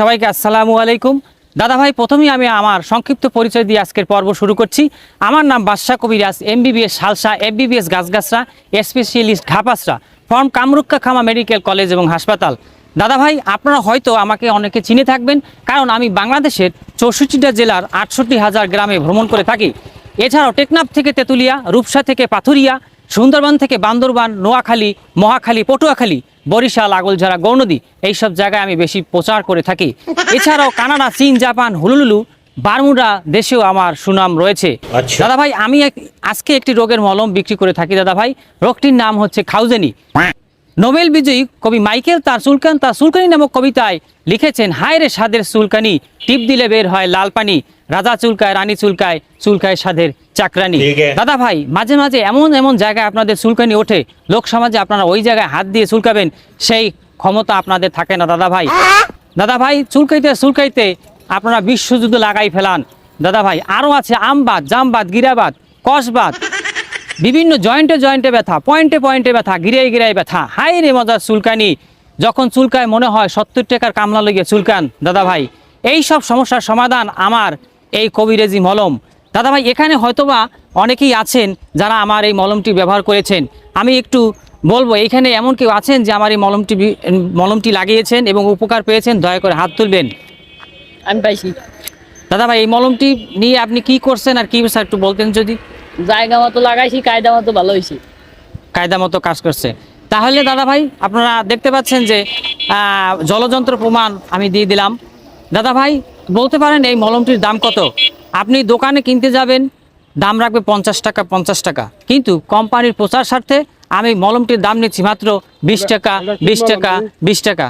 সবাইকে আসসালামু আলাইকুম। দাদা ভাই প্রথমেই আমি আমার সংক্ষিপ্ত পরিচয় দিয়ে আজকের পর্ব শুরু করছি। আমার নাম বাদশাহ কবিরাজ এমবিবিএস সালসা এফবিবিএস গাছগাছরা স্পেশালিস্ট ঘাপাসরা ফর্ম কামরুক্কা খামা মেডিকেল কলেজ এবং হাসপাতাল। দাদা ভাই আপনারা হয়তো আমাকে অনেকে চিনে থাকবেন, কারণ আমি বাংলাদেশের চৌষট্টিটা জেলার আটষট্টি হাজার গ্রামে ভ্রমণ করে থাকি। এছাড়াও টেকনাফ থেকে তেঁতুলিয়া, রূপসা থেকে পাথুরিয়া সুন্দরবন থেকে বান্দরবান নোয়াখালী মহাখালী পটুয়াখালী বরিশাল আগলঝাড়া গৌনদী এইসব জায়গায় আমি বেশি প্রচার করে থাকি। এছাড়াও কানাডা চীন জাপান হুলুলু বারমুডা দেশেও আমার সুনাম রয়েছে। আচ্ছা। দাদা ভাই আমি আজকে একটি রোগের মলম বিক্রি করে থাকি দাদা ভাই রোগটির নাম হচ্ছে খাউজেনি। নোবেল বিজয়ী কবি মাইকেল তার সুলকান তার সুলকানি নামক কবিতায় লিখেছেন হায় রে সাদের সুলকানি টিপ দিলে বের হয় লাল পানি রাজা চুলকায় রানী চুলকায় চুলকায় সাদের চাকরানি। দাদা ভাই মাঝে মাঝে এমন এমন জায়গায় আপনাদের চুলকানি ওঠে লোক সমাজে আপনারা ওই জায়গায় হাত দিয়ে চুলকাবেন সেই ক্ষমতা আপনাদের থাকে না দাদা ভাই। দাদা ভাই চুলকাইতে চুলকাইতে আপনারা বিশ্বযুদ্ধ লাগাই ফেলান। দাদা ভাই আরও আছে আমবাদ জামবাদ গিরাবাদ কসবাদ বিভিন্ন জয়েন্টে জয়েন্টে ব্যথা পয়েন্টে পয়েন্টে ব্যথা গিরাই গিরাই ব্যথা। হাই রে মজার চুলকানি। যখন চুলকায় মনে হয় সত্তর টাকার কামলা লেগে চুলকান দাদা ভাই এই সব সমস্যার সমাধান আমার এই কবিরেজি মলম। দাদা ভাই এখানে হয়তোবা অনেকেই আছেন যারা আমার এই মলমটি ব্যবহার করেছেন। আমি একটু বলব এখানে এমন কেউ আছেন যে আমার এই মলমটি মলমটি লাগিয়েছেন এবং উপকার পেয়েছেন দয়া করে হাত তুলবেন। আমি পাইছি। দাদা ভাই এই মলমটি নিয়ে আপনি কি করছেন আর কি স্যার একটু বলতেন যদি। জায়গা মতো লাগাইছি, কায়দা মতো ভালো হয়েছে কায়দা মতো কাজ করছে। তাহলে দাদা ভাই, আপনারা দেখতে পাচ্ছেন যে জলযন্ত্র প্রমাণ আমি দিয়ে দিলাম। দাদা ভাই, বলতে পারেন এই মলমটির দাম কত? আপনি দোকানে কিনতে যাবেন, দাম রাখবে পঞ্চাশ টাকা পঞ্চাশ টাকা। কিন্তু কোম্পানির প্রচার স্বার্থে আমি মলমটির দাম নিচ্ছি মাত্র বিশ টাকা বিশ টাকা বিশ টাকা।